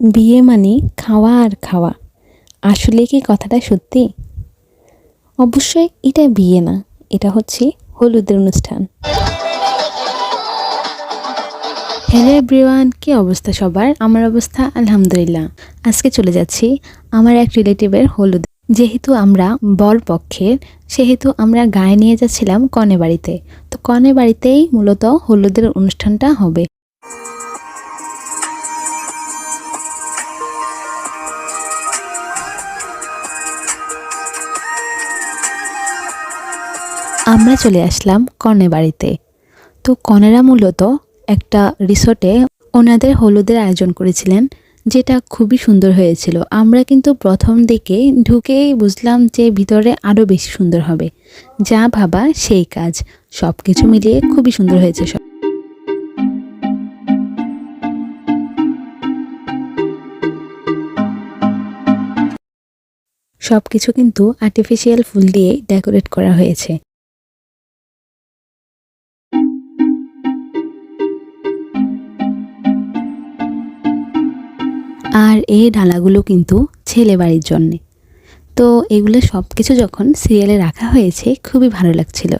বিয়ে মানে খাওয়া আর খাওয়া। আসলে কি কথাটা সত্যি? অবশ্যই এটা বিয়ে না, এটা হচ্ছে হলুদের অনুষ্ঠান। হ্যালো এভরিওয়ান কী অবস্থা সবার? আমার অবস্থা আলহামদুলিল্লাহ। আজকে চলে যাচ্ছি আমার এক রিলেটিভের হলুদ। যেহেতু আমরা বর পক্ষের, সেহেতু আমরা গায়ে নিয়ে যাচ্ছিলাম কনে বাড়িতে। তো কনে বাড়িতেই মূলত হলুদের অনুষ্ঠানটা হবে। আমরা চলে আসলাম কনে বাড়িতে। তো কনেরা মূলত একটা রিসোর্টে ওনাদের হলুদের আয়োজন করেছিলেন, যেটা খুবই সুন্দর হয়েছিল। আমরা কিন্তু প্রথম দিকে ঢুকেই বুঝলাম যে ভিতরে আরও বেশি সুন্দর হবে। যা ভাবা সেই কাজ। সব কিছু মিলিয়ে খুবই সুন্দর হয়েছে সব। সব কিছু কিন্তু আর্টিফিশিয়াল ফুল দিয়ে ডেকোরেট করা হয়েছে। আর এই ডালাগুলো কিন্তু ছেলে বাড়ির জন্যে। তো এগুলো সব কিছু যখন সিরিয়ালে রাখা হয়েছে, খুবই ভালো লাগছিল।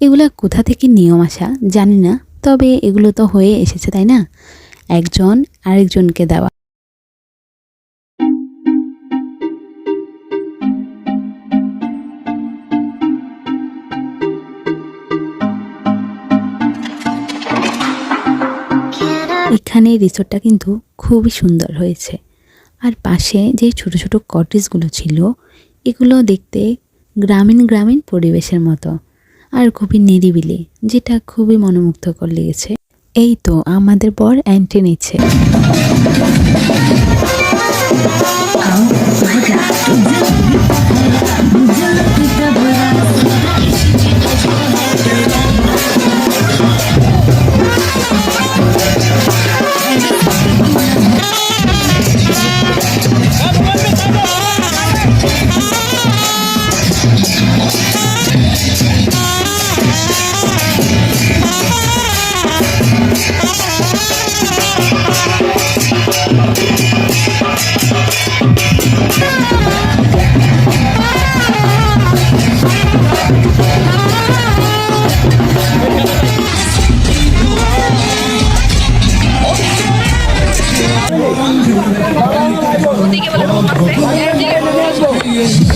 এগুলো কোথা থেকে নিয়ম আসা জানি না, তবে এগুলো তো হয়ে এসেছে, তাই না? একজন আরেকজনকে দেওয়া। এখানে রিসোর্টটা কিন্তু খুবই সুন্দর হয়েছে। আর পাশে যে ছোট ছোট কটেজগুলো ছিল, এগুলো দেখতে গ্রামীণ গ্রামীণ পরিবেশের মতো আর খুবই নিরিবিলি, যেটা খুবই মনোমুগ্ধকর লেগেছে। এই তো আমাদের বর অ্যান্টি নিচ্ছে।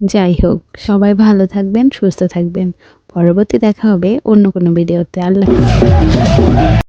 যাই হোক সবাই ভালো থাকবেন সুস্থ থাকবেন পরবর্তী দেখা হবে অন্য কোনো ভিডিওতে আল্লাহ।